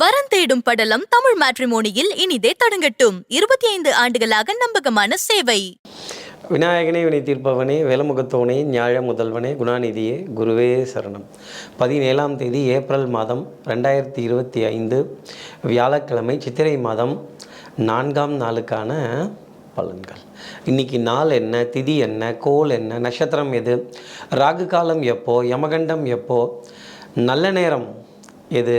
வரன் தேடும் படலம் தமிழ் மேட்ரிமோனியில் இனிதே தொடங்கட்டும். இருபத்தி ஐந்து ஆண்டுகளாக நம்பகமான சேவை. விநாயகனே வினை தீர்ப்பவனே வேலமுகத்தோனே ஞாழ முதல்வனே குணாநிதியே குருவே சரணம். பதினேழாம் தேதி ஏப்ரல் மாதம் ரெண்டாயிரத்தி இருபத்தி ஐந்து வியாழக்கிழமை சித்திரை மாதம் நான்காம் நாளுக்கான பலன்கள். இன்னைக்கு நாள் என்ன திதி என்ன கோல் என்ன நட்சத்திரம் எது ராகு காலம் எப்போ யமகண்டம் எப்போ நல்ல நேரம் எது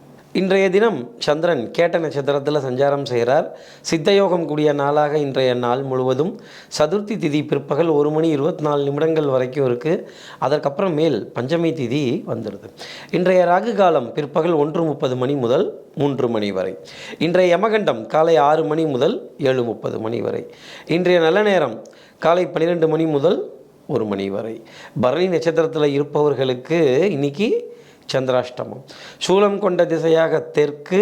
இன்றைய தினம் சந்திரன் கேட்ட நட்சத்திரத்தில் சஞ்சாரம் செய்கிறார். சித்தயோகம் கூடிய நாளாக இன்றைய நாள் முழுவதும் சதுர்த்தி திதி பிற்பகல் ஒரு மணி இருபத்தி நாலு நிமிடங்கள் வரைக்கும் இருக்குது அதற்கப்புறம் மேல் பஞ்சமி திதி வந்துடுது. இன்றைய ராகு காலம் பிற்பகல் ஒன்று முப்பது மணி முதல் மூன்று மணி வரை. இன்றைய யமகண்டம் காலை ஆறு மணி முதல் ஏழு முப்பது மணி வரை. இன்றைய நல்ல நேரம் காலை பன்னிரெண்டு மணி முதல் ஒரு மணி வரை. பரணி நட்சத்திரத்தில் இருப்பவர்களுக்கு இன்னைக்கு சந்திராஷ்டமம். சூலம் கொண்ட திசையாக தெற்கு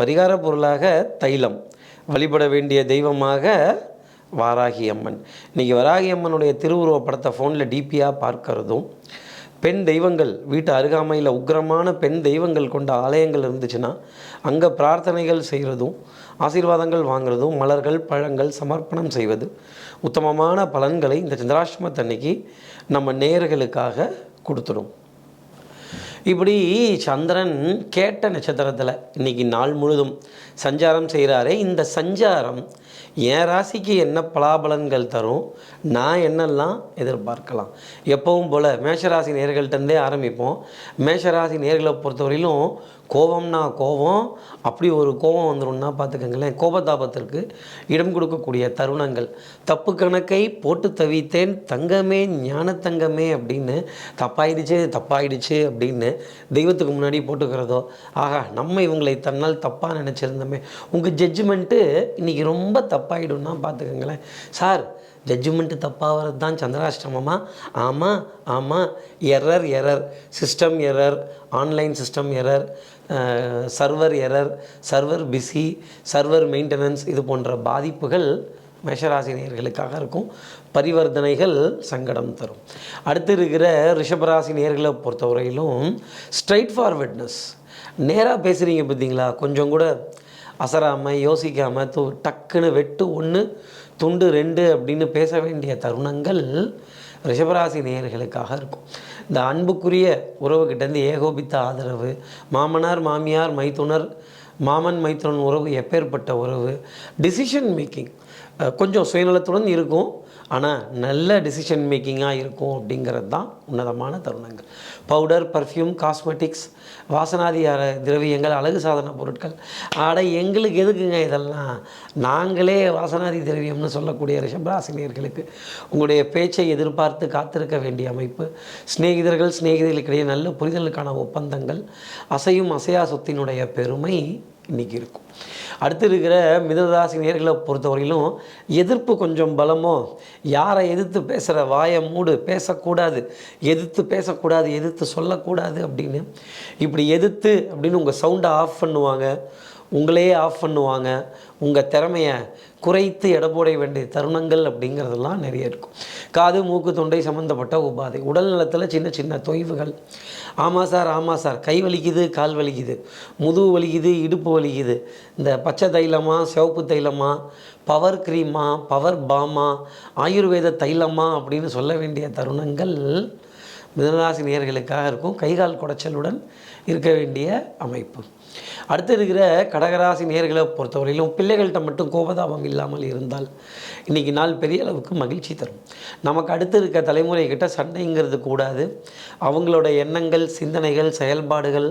பரிகார பொருளாக தைலம். வழிபட வேண்டிய தெய்வமாக வாராகி அம்மன் இன்றைக்கி வராகி அம்மனுடைய திருவுருவப்படத்தை ஃபோனில் டிபியாக பார்க்கறதும் பெண் தெய்வங்கள் வீட்டு அருகாமையில் உக்கிரமான பெண் தெய்வங்கள் கொண்ட ஆலயங்கள் இருந்துச்சுன்னா அங்கே பிரார்த்தனைகள் செய்கிறதும் ஆசீர்வாதங்கள் வாங்குறதும் மலர்கள் பழங்கள் சமர்ப்பணம் செய்வது உத்தமமான பலன்களை இந்த சந்திராஷ்டமத்தன்னைக்கு நம்ம நேயர்களுக்காக கொடுத்துடும். இப்படி சந்திரன் கேட்ட நட்சத்திரத்தில் இன்னைக்கு நாள் முழுதும் சஞ்சாரம் செய்கிறாரே. இந்த சஞ்சாரம் என் ராசிக்கு என்ன பலாபலன்கள் தரும்? நான் என்னெல்லாம் எதிர்பார்க்கலாம்? எப்பவும் போல் மேஷராசி நேர்கள்ட்டே ஆரம்பிப்போம். மேஷராசி நேர்களை பொறுத்தவரையிலும் கோபம்னா கோபம் அப்படி ஒரு கோபம் வந்துடும்னா பார்த்துக்கங்களேன் கோபதாபத்திற்கு இடம் கொடுக்கக்கூடிய தருணங்கள். தப்பு கணக்கை போட்டு தவித்தேன் தங்கமே ஞான தங்கமே அப்படின்னு தப்பாயிடுச்சு தப்பாயிடுச்சு அப்படின்னு தெய்வத்துக்கு முன்னாடி போட்டுக்கிறதோ ஆகா நம்ம இவங்களை தன்னால் தப்பாக நினச்சிருந்தோமே. உங்கள் ஜட்ஜ்மெண்ட்டு இன்றைக்கி ரொம்ப தப்பாகிடும்னா பார்த்துக்கங்களேன். சார் ஜட்ஜ்மெண்ட்டு தப்பாகிறது தான் சந்திராஷ்டமமா? ஆமாம் ஆமாம் error error system error online system error server error server busy server maintenance இது போன்ற பாதிப்புகள் மேஷராசினியர்களுக்காக இருக்கும் பரிவர்த்தனைகள் சங்கடம் தரும். அடுத்து இருக்கிற ரிஷபராசி நேர்களை பொறுத்தவரையிலும் ஸ்ட்ரைட் ஃபார்வர்ட்னஸ் நேராக பேசுகிறீங்க பார்த்தீங்களா? கொஞ்சம் கூட அசராமல் யோசிக்காமல் து டக்குன்னு வெட்டு ஒன்று துண்டு ரெண்டு அப்படின்னு பேச வேண்டிய தருணங்கள் ரிஷபராசி நேயர்களுக்காக இருக்கும். இந்த அன்புக்குரிய உறவுகிட்டேருந்து ஏகோபித்த ஆதரவு மாமனார் மாமியார் மைத்துனர் மாமன் மைத்துனன் உறவு எப்பேற்பட்ட உறவு டிசிஷன் மேக்கிங் கொஞ்சம் சுயநலத்துடன் இருக்கும். ஆனால் நல்ல டிசிஷன் மேக்கிங்காக இருக்கும் அப்படிங்கிறது தான் உன்னதமான தருணங்கள். பவுடர் பர்ஃப்யூம் காஸ்மெட்டிக்ஸ் வாசனாதி திரவியங்கள் அழகு சாதன பொருட்கள். ஆட எங்களுக்கு எதுக்குங்க இதெல்லாம்? நாங்களே வாசனாதி திரவியம்னு சொல்லக்கூடிய ரிஷபராசினியர்களுக்கு உங்களுடைய பேச்சை எதிர்பார்த்து காத்திருக்க வேண்டிய அமைப்பு. சிநேகிதர்கள் சிநேகிதர்களுக்கிடையே நல்ல புரிதலுக்கான ஒப்பந்தங்கள். அசையும் அசையா சொத்தினுடைய பெருமை இன்றைக்கி இருக்கும் அடுத்து இருக்கிற மிதராசி நேர்களை பொறுத்தவரையிலும் எதிர்ப்பு கொஞ்சம் பலமோ யாரை எதிர்த்து பேசுகிற வாயை மூடு பேசக்கூடாது எதிர்த்து பேசக்கூடாது எதிர்த்து சொல்லக்கூடாது அப்படின்னு இப்படி எதிர்த்து அப்படின்னு உங்கள் சவுண்டை ஆஃப் பண்ணுவாங்க உங்களையே ஆஃப் பண்ணுவாங்க உங்கள் திறமையை குறைத்து எடை போட வேண்டிய தருணங்கள் அப்படிங்கிறதெல்லாம் நிறைய இருக்கும். காது மூக்கு தொண்டை சம்மந்தப்பட்ட உபாதை உடல் நலத்தில் சின்ன சின்ன தொய்வுகள் ஆமாம் சார் ஆமாம் சார். கை வலிக்குது கால் வலிக்குது. முதுகு வலிக்குது இடுப்பு வலிக்குது. இந்த பச்சை தைலமா சிவப்பு தைலமா பவர் க்ரீமா பவர் பாமா ஆயுர்வேத தைலமா அப்படின்னு சொல்ல வேண்டிய தருணங்கள் மிதனராசி நேர்களுக்காக இருக்கும். கைகால் குடைச்சலுடன் இருக்க வேண்டிய அமைப்பு. அடுத்து இருக்கிற கடகராசி நேர்களை பொறுத்தவரையிலும் பிள்ளைகள்கிட்ட மட்டும் கோபதாபம் இல்லாமல் இருந்தால் இன்றைக்கி நாள் பெரிய அளவுக்கு மகிழ்ச்சி தரும். நமக்கு அடுத்து இருக்க தலைமுறைகிட்ட சண்டைங்கிறது கூடாது. அவங்களோட எண்ணங்கள் சிந்தனைகள் செயல்பாடுகள்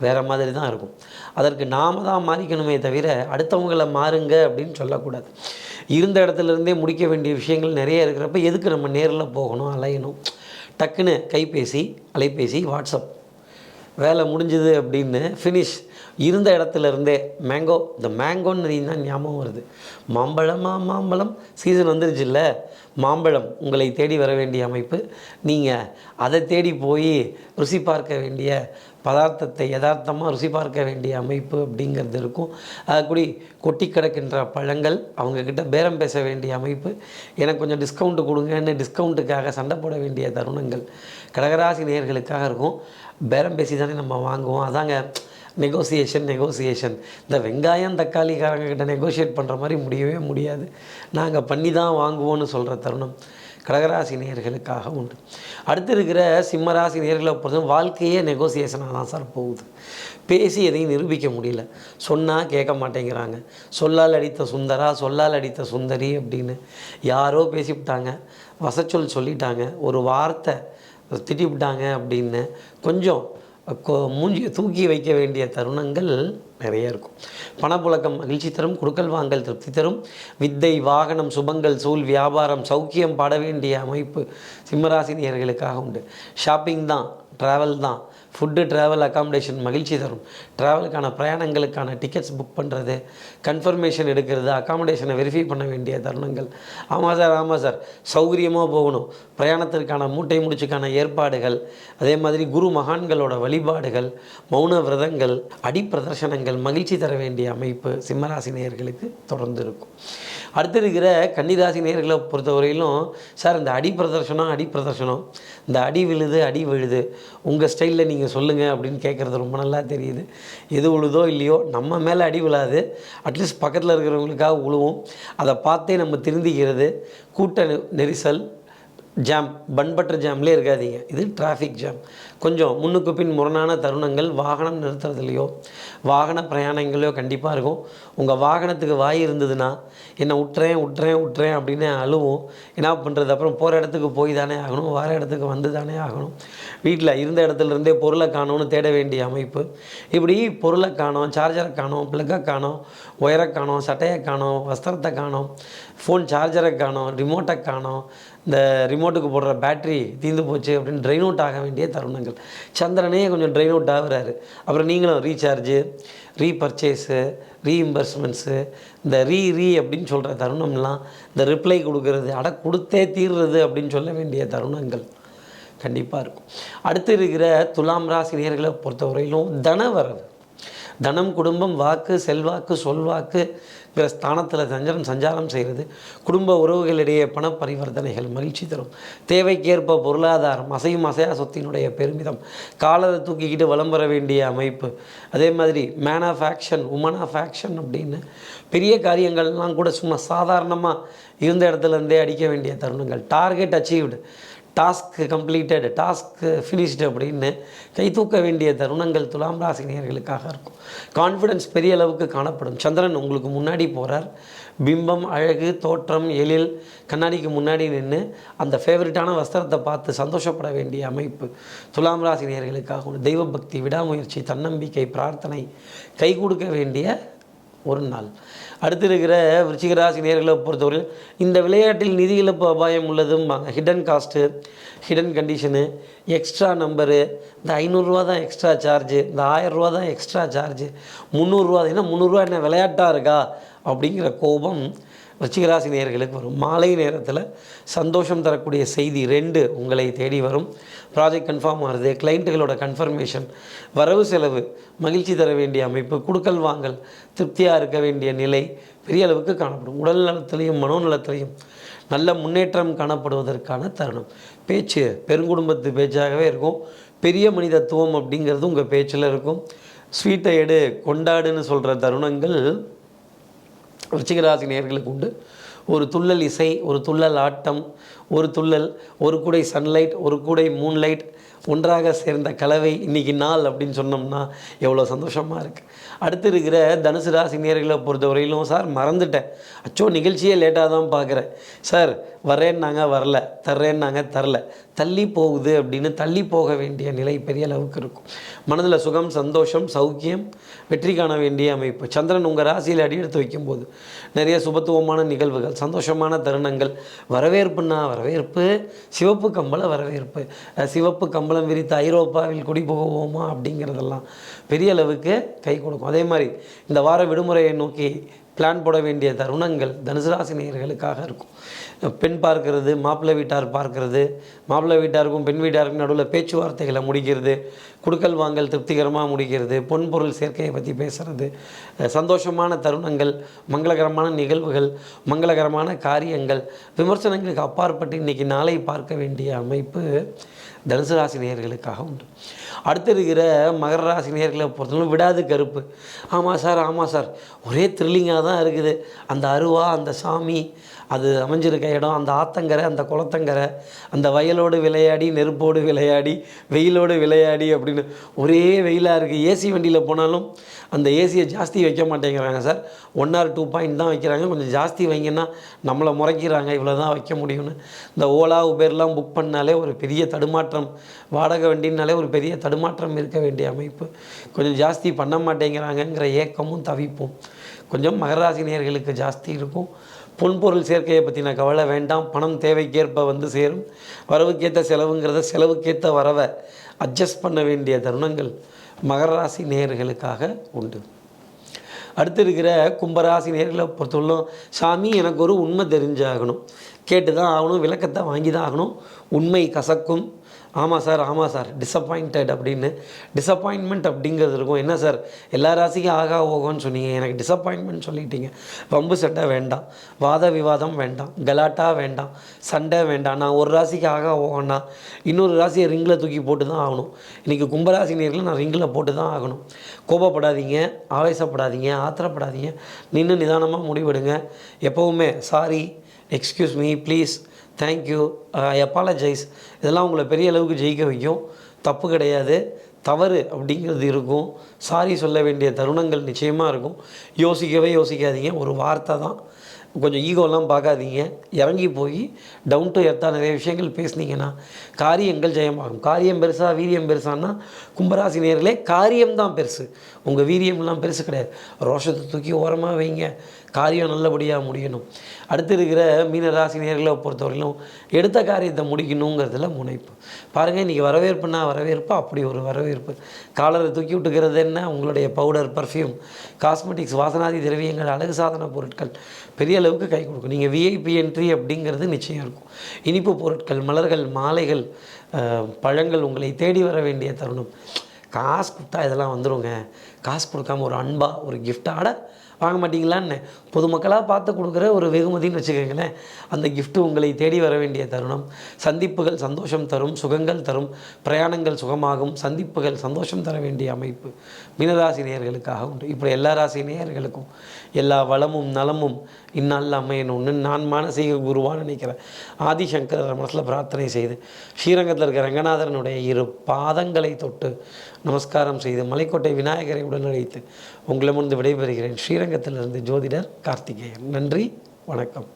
வேறு மாதிரி தான் இருக்கும். அதற்கு நாம தான் மாறிக்கணுமே தவிர அடுத்தவங்களை மாறுங்க அப்படின்னு சொல்லக்கூடாது. இருந்த இடத்துல இருந்தே முடிக்க வேண்டிய விஷயங்கள் நிறைய இருக்கிறப்ப எதுக்கு நம்ம நேரில் போகணும் அலையணும்? டக்குன்னு கைபேசி அலைபேசி வாட்ஸ்அப். வேலை முடிஞ்சுது அப்படின்னு ஃபினிஷ் இருந்த இடத்துல இருந்தே மேங்கோ இந்த மேங்கோன்னு தான் ஞாபகம் வருது. மாம்பழமா மாம்பழம்? சீசன் வந்துருச்சுல்ல மாம்பழம் உங்களை தேடி வர வேண்டிய அமைப்பு. நீங்கள் அதை தேடி போய் ருசி பார்க்க வேண்டிய பதார்த்தத்தை யதார்த்தமாக ருசி பார்க்க வேண்டிய அமைப்பு அப்படிங்கிறது இருக்கும். அதுக்குடி கொட்டி கிடக்கின்ற பழங்கள் அவங்கக்கிட்ட பேரம் பேச வேண்டிய அமைப்பு. எனக்கு கொஞ்சம் டிஸ்கவுண்ட்டு கொடுங்கன்னு டிஸ்கவுண்ட்டுக்காக சண்டை போட வேண்டிய தருணங்கள் கடகராசி நேர்களுக்காக இருக்கும். பேரம் பேசி தானே நம்ம வாங்குவோம். அதாங்க நெகோசியேஷன் நெகோசியேஷன் இந்த வெங்காயம் தக்காளிக்காரங்கக்கிட்ட நெகோஷியேட் பண்ணுற மாதிரி முடியவே முடியாது. நாங்கள் பண்ணி தான் வாங்குவோம்னு சொல்கிற தருணம் கடகராசி நேர்களுக்காக உண்டு. அடுத்து இருக்கிற சிம்மராசி நேர்களை பொறுத்த வாழ்க்கையே நெகோசியேஷனாக தான் சார் போகுது. பேசி எதையும் நிரூபிக்க முடியல. சொன்னால் கேட்க மாட்டேங்கிறாங்க. சொல்லால் அடித்த சுந்தரா சொல்லால் அடித்த சுந்தரி அப்படின்னு யாரோ பேசிவிட்டாங்க. வசச்சொல் சொல்லிட்டாங்க. ஒரு வார்த்தை திட்டிவிட்டாங்க அப்படின்னு கொஞ்சம் மூஞ்சியை தூக்கி வைக்க வேண்டிய தருணங்கள் நிறைய இருக்கும். பணப்புழக்கம் மகிழ்ச்சி தரும் குடுக்கல் வாங்கல் திருப்தி தரும் வித்தை வாகனம் சுபங்கள் சூழ் வியாபாரம் சௌக்கியம் பாட வேண்டிய அமைப்பு சிம்மராசினியர்களுக்காக உண்டு. ஷாப்பிங் தான் ட்ராவல் தான் ஃபுட்டு ட்ராவல் அகாமடேஷன் மகிழ்ச்சி தரும். ட்ராவலுக்கான பிரயாணங்களுக்கான டிக்கெட்ஸ் புக் பண்ணுறது கன்ஃபர்மேஷன் எடுக்கிறது அகாமடேஷனை வெரிஃபை பண்ண வேண்டிய தருணங்கள். ஆமாம் சார் ஆமாம் சார் சௌகரியமாக போகணும். பிரயாணத்திற்கான மூட்டை முடிச்சுக்கான ஏற்பாடுகள் அதே மாதிரி குரு மகான்களோட வழிபாடுகள் மௌன விரதங்கள் அடிப்பிரதர்சனங்கள் மகிழ்ச்சி தர வேண்டிய அமைப்பு சிம்மராசி நேயர்களுக்கு தொடர்ந்து இருக்கும் அடுத்து இருக்கிற கன்னிராசி நேர்களை பொறுத்தவரையிலும் சார் இந்த அடி பிரதர்ஷனம் அடி இந்த அடி விழுது அடி விழுது உங்கள் ஸ்டைலில் நீங்கள் சொல்லுங்கள் அப்படின்னு கேட்குறது ரொம்ப நல்லா தெரியுது. எது உழுதோ இல்லையோ நம்ம மேலே அடி விழாது. அட்லீஸ்ட் பக்கத்தில் இருக்கிறவங்களுக்காக உழுவும். அதை பார்த்தே நம்ம திருந்திக்கிறது. கூட்ட நெ- நெரிசல் ஜாம் பண்பற்ற ஜாம்லேயே இருக்காதீங்க. இது டிராஃபிக் ஜாம் கொஞ்சம் முன்னுக்கு பின் முரணான தருணங்கள் வாகனம் நிறுத்துறதுலையோ வாகன பிரயாணங்களையோ கண்டிப்பாக இருக்கும். உங்கள் வாகனத்துக்கு வாய் இருந்ததுன்னா என்னை விட்டுறேன் விட்டுறேன் விட்டுறேன் அப்படின்னு அழுவும். என்ன பண்ணுறது அப்புறம் போகிற இடத்துக்கு போய் தானே ஆகணும். வர இடத்துக்கு வந்து தானே ஆகணும். வீட்டில் இருந்த இடத்துல இருந்தே பொருளை காணோம்னு தேட வேண்டிய அமைப்பு. இப்படி பொருளை காணோம் சார்ஜரை காணோம் ப்ளக்கை காணோம் ஒயரை காணோம் சட்டையை காணோம் வஸ்திரத்தை காணோம் ஃபோன் சார்ஜரை காணோம் ரிமோட்டை காணோம் இந்த ரிமோட்டுக்கு போடுற பேட்டரி தீர்ந்து போச்சு அப்படின்னு ட்ரைன் அவுட் ஆக வேண்டிய தருணங்கள். சந்திரனே கொஞ்சம் ட்ரைன் அவுட் ஆகுறாரு. அப்புறம் நீங்களும் ரீசார்ஜு ரீபர்ச்சேஸு ரீஇம்பர்ஸ்மெண்ட்ஸு இந்த ரீ ரீ அப்படின்னு சொல்கிற தருணம்லாம் இந்த ரிப்ளை கொடுக்கறது அட கொடுத்தே தீர்றது அப்படின்னு சொல்ல வேண்டிய தருணங்கள் கண்டிப்பாக இருக்கும். அடுத்து இருக்கிற துலாம் ராசினியர்களை பொறுத்தவரையிலும் பொறுத்தவரையிலும் தனவரவு. தனம் குடும்பம் வாக்கு செல்வாக்கு சொல்வாக்கு பிற ஸ்தானத்தில் சஞ்சரம் சஞ்சாரம் செய்கிறது. குடும்ப உறவுகளிடையே பண பரிவர்த்தனைகள் மகிழ்ச்சி தரும். தேவைக்கேற்ப பொருளாதாரம் அசையும் அசையா சொத்தினுடைய பெருமிதம். காலரை தூக்கிக்கிட்டு வலம் வர வேண்டிய அமைப்பு. அதே மாதிரி man of action woman of action அப்படின்னு பெரிய காரியங்கள்லாம் கூட சும்மா சாதாரணமாக இருந்த இடத்துல இருந்தே அடிக்க வேண்டிய தருணங்கள். Target achieved task completed task finished அப்படின்னு கை தூக்க வேண்டிய தருணங்கள் துலாம் ராசினியர்களுக்காக இருக்கும். கான்ஃபிடன்ஸ் பெரிய அளவுக்கு காணப்படும். சந்திரன் உங்களுக்கு முன்னாடி போகிறார் பிம்பம் அழகு தோற்றம் எழில் கண்ணாடிக்கு முன்னாடி நின்று அந்த ஃபேவரட்டான வஸ்திரத்தை பார்த்து சந்தோஷப்பட வேண்டிய அமைப்பு துலாம் ராசி நேயர்களுக்காக தெய்வ பக்தி விடாமுயற்சி தன்னம்பிக்கை பிரார்த்தனை கை கொடுக்க வேண்டிய ஒரு நாள். அடுத்து இருக்கிற விருச்சிகராசி நேர்களை பொறுத்தவரையில் இந்த விளையாட்டில் நிதி இழப்பு அபாயம் உள்ளதும்பாங்க hidden cost hidden condition extra number இந்த ஐநூறுரூவா தான் எக்ஸ்ட்ரா சார்ஜு இந்த ஆயரூவா தான் எக்ஸ்ட்ரா சார்ஜு முந்நூறுரூவா ஏன்னா முந்நூறுரூவா என்ன விளையாட்டாக இருக்கா? அப்படிங்கிற கோபம் ரிச்சிகராசி நேயர்களுக்கு வரும். மாலை நேரத்தில் சந்தோஷம் தரக்கூடிய செய்தி ரெண்டு உங்களை தேடி வரும். ப்ராஜெக்ட் கன்ஃபார்ம் ஆகுது கிளைண்ட்டுகளோட கன்ஃபர்மேஷன் வரவு செலவு மகிழ்ச்சி தர வேண்டிய அமைப்பு குடுக்கல் வாங்கல் திருப்தியாக இருக்க வேண்டிய நிலை பெரிய அளவுக்கு காணப்படும். உடல் நலத்திலையும் மனோநலத்திலையும் நல்ல முன்னேற்றம் காணப்படுவதற்கான தருணம். பேச்சு பெருங்குடும்பத்து பேச்சாகவே இருக்கும். பெரிய மனிதத்துவம் அப்படிங்கிறது உங்கள் பேச்சில் இருக்கும். ஸ்வீட்டை எடு கொண்டாடுன்னு சொல்கிற தருணங்கள் விருச்சிகராசி நேர்களுக்கு உண்டு. ஒரு துள்ளல் இசை ஒரு துள்ளல் ஆட்டம் ஒரு துள்ளல் ஒரு கூடை சன்லைட் ஒரு கூடை மூன்லைட் ஒன்றாக சேர்ந்த கலவை இன்னைக்கு நாள் அப்படின்னு சொன்னோம்னா எவ்வளோ சந்தோஷமாக இருக்குது அடுத்து இருக்கிற தனுசு ராசி நேர்களை பொறுத்தவரையிலும் சார் மறந்துட்டேன். அச்சோ நிகழ்ச்சியே லேட்டாக தான் பார்க்குறேன் சார் வரேன்னாங்க வரல. தர்றேன்னாங்க தரல. தள்ளி போகுது அப்படின்னு தள்ளி போக வேண்டிய நிலை பெரிய அளவுக்கு இருக்கும். மனதில் சுகம் சந்தோஷம் சௌக்கியம் வெற்றி காண வேண்டிய அமைப்பு. சந்திரன் உங்கள் ராசியில் அடி எடுத்து வைக்கும்போது நிறைய சுபத்துவமான நிகழ்வுகள் சந்தோஷமான தருணங்கள் வரவேற்புன்னா வரவேற்பு சிவப்பு கம்பள வரவேற்பு. சிவப்பு கம்பள கம்பளம் விரித்து ஐரோப்பாவில் குடி போவோமா அப்படிங்கிறதெல்லாம் பெரிய அளவுக்கு கை கொடுக்கும். அதே மாதிரி இந்த வார விடுமுறையை நோக்கி பிளான் போட வேண்டிய தருணங்கள் தனுசு ராசி நேயர்களுக்காக இருக்கும். பெண் பார்க்கறது மாப்பிள்ளை வீட்டார் பார்க்கறது மாப்பிள்ளை வீட்டாருக்கும் பெண் வீட்டாருக்கும் நடுவில் பேச்சுவார்த்தைகளை முடிக்கிறது குடுக்கல் வாங்கல் திருப்திகரமாக முடிக்கிறது பொன் பொருள் சேர்க்கையை பற்றி பேசுகிறது சந்தோஷமான தருணங்கள் மங்களகரமான நிகழ்வுகள் மங்களகரமான காரியங்கள் விமர்சனங்களுக்கு அப்பாற்பட்டு இன்றைக்கி நாளை பார்க்க வேண்டிய அமைப்பு தனுசு ராசி நேர்களுக்காக உண்டு. அடுத்து இருக்கிற மகர ராசி நேர்களை பொறுத்தவரை விடாது கருப்பு. ஆமாம் சார் ஆமாம் சார். ஒரே த்ரில்லிங்காக தான் இருக்குது. அந்த அருவா அந்த சாமி அது அமைஞ்சிருக்க இடம் அந்த ஆத்தங்கரை அந்த குளத்தங்கரை அந்த வயலோடு விளையாடி நெருப்போடு விளையாடி வெயிலோடு விளையாடி அப்படின்னு ஒரே வெயிலாக இருக்குது ஏசி வண்டியில் போனாலும் அந்த ஏசியை ஜாஸ்தி வைக்க மாட்டேங்கிறாங்க sir. One or two point தான் வைக்கிறாங்க. கொஞ்சம் ஜாஸ்தி வைங்கன்னா நம்மளை முறைக்கிறாங்க. இவ்வளோ தான் வைக்க முடியும்னு. இந்த ஓலா உபேர்லாம் புக் பண்ணாலே ஒரு பெரிய தடுமாற்றம். வாடகை வண்டினாலே ஒரு பெரிய தடுமாற்றம் இருக்க வேண்டிய அமைப்பு. கொஞ்சம் ஜாஸ்தி பண்ண மாட்டேங்கிறாங்கங்கிற ஏக்கமும் தவிப்போம். கொஞ்சம் மகராசி நேர்களுக்கு ஜாஸ்தி இருக்கும். பொன்பொருள் சேர்க்கையை பற்றின கவலை வேண்டாம். பணம் தேவைக்கேற்ப வந்து சேரும். வரவுக்கேற்ற செலவுங்கிறத செலவுக்கேற்ற வரவை அட்ஜஸ்ட் பண்ண வேண்டிய தருணங்கள் மகராசி நேர்களுக்காக நேயர்களுக்காக உண்டு. அடுத்து இருக்கிற கும்பராசி நேர்களை பொறுத்தவரைக்கும் சாமி எனக்கு ஒரு உண்மை தெரிஞ்சாகணும். கேட்டு தான் ஆகணும் விளக்கத்தை வாங்கி தான் ஆகணும். உண்மை கசக்கும். ஆமாம் சார் ஆமாம் சார். டிசப்பாயிண்டட் அப்படின்னு. டிசப்பாயின்மெண்ட் அப்படிங்கிறது இருக்கும். என்ன சார்? எல்லா ராசிக்கும் ஆகா ஓகோன்னு சொன்னீங்க. எனக்கு டிசப்பாயின்மெண்ட் சொல்லிட்டீங்க. வம்பு சண்டை வேண்டாம். வாத விவாதம் வேண்டாம். கலாட்டா வேண்டாம். சண்டை வேண்டாம். நான் ஒரு ராசிக்கு ஆகா ஓகோன்னா இன்னொரு ராசியை ரிங்கில் தூக்கி போட்டு தான் ஆகணும். இன்றைக்கி கும்பராசி நேரில் நான் ரிங்கில் போட்டு தான் ஆகணும். கோபப்படாதீங்க. ஆவேசப்படாதீங்க. ஆத்திரப்படாதீங்க. நின்று நிதானமாக முடிவெடுங்க. எப்போவுமே sorry excuse me please thank you I apologise இதெல்லாம் உங்களை பெரிய அளவுக்கு ஜெயிக்க வைக்கும். தப்பு கிடையாது. தவறு அப்படிங்கிறது இருக்கும். சாரி சொல்ல வேண்டிய தருணங்கள் நிச்சயமாக இருக்கும். யோசிக்கவே யோசிக்காதீங்க. ஒரு வார்த்தை தான். கொஞ்சம் ஈகோலாம் பார்க்காதீங்க. இறங்கி போய் டவுன் டு எர்த்தாக நிறைய விஷயங்கள் பேசுனீங்கன்னா காரியங்கள் ஜெயமாகும். காரியம் பெருசாக வீரியம் பெருசான்னா கும்பராசி நேர்களே காரியம்தான் பெருசு. உங்கள் வீரியம்லாம் பெருசு கிடையாது. ரோஷத்தை தூக்கி ஓரமாக வைங்க. காரியம் நல்லபடியாக முடியணும். அடுத்து இருக்கிற மீனராசி நேர்களை பொறுத்தவரையிலும் எடுத்த காரியத்தை முடிக்கணுங்கிறதுல முனைப்பு. பாருங்கள் இன்றைக்கி வரவேற்புனா வரவேற்பு அப்படி ஒரு வரவேற்பு. காலரை தூக்கி விட்டுக்கிறது என்ன? உங்களுடைய பவுடர் பர்ஃப்யூம் காஸ்மெட்டிக்ஸ் வாசனாதி திரவியங்கள் அழகு சாதன பொருட்கள். பெரிய அளவுக்கு கை கொடுக்கும். நீங்கள் விஐபி என்ட்ரி அப்படிங்கிறது நிச்சயம் இருக்கும். இனிப்பு பொருட்கள் மலர்கள் மாலைகள் பழங்கள் உங்களை தேடி வர வேண்டிய தருணம். காசு கொடுத்தா இதெல்லாம் வந்துருங்க. காசு கொடுக்காம ஒரு அன்பாக ஒரு கிஃப்டாட வாங்க மாட்டிங்களான்னு பொதுமக்களாக பார்த்து கொடுக்குற ஒரு வெகுமதின்னு வச்சுக்கோங்களேன். அந்த கிஃப்ட் உங்களை தேடி வர வேண்டிய தருணம். சந்திப்புகள் சந்தோஷம் தரும் சுகங்கள் தரும் பிரயாணங்கள் சுகமாகும் சந்திப்புகள் சந்தோஷம் தர வேண்டிய அமைப்பு மீனராசி நேயர்களுக்காக உண்டு. இப்படி எல்லா ராசி நேயர்களுக்கும் எல்லா வளமும் நலமும் இந்நாளில் அமையணும்னு நான் மானசீக குருவான்னு நினைக்கிறேன். ஆதிசங்கர் மனசில் பிரார்த்தனை செய்து ஸ்ரீரங்கத்தில் இருக்கிற ரங்கநாதரனுடைய இரு பாதங்களை தொட்டு நமஸ்காரம் செய்து மலைக்கோட்டை விநாயகரை உடனழைத்து உங்களை உங்களிடமிருந்து விடைபெறுகிறேன். தமிழகத்திலிருந்து ஜோதிடர் கார்த்திகேயன். நன்றி வணக்கம்.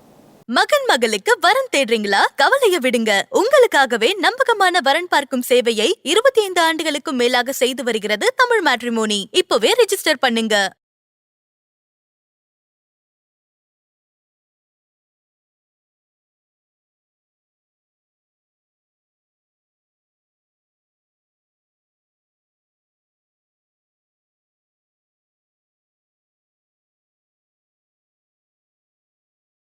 மகன் மகளுக்கு வரன் தேடுறீங்களா? கவலைய விடுங்க. உங்களுக்காகவே நம்பகமான வரன் பார்க்கும் சேவையை இருபத்தி ஐந்து ஆண்டுகளுக்கும் மேலாக செய்து வருகிறது தமிழ் மேட்ரிமோனி. இப்பவே ரெஜிஸ்டர் பண்ணுங்க.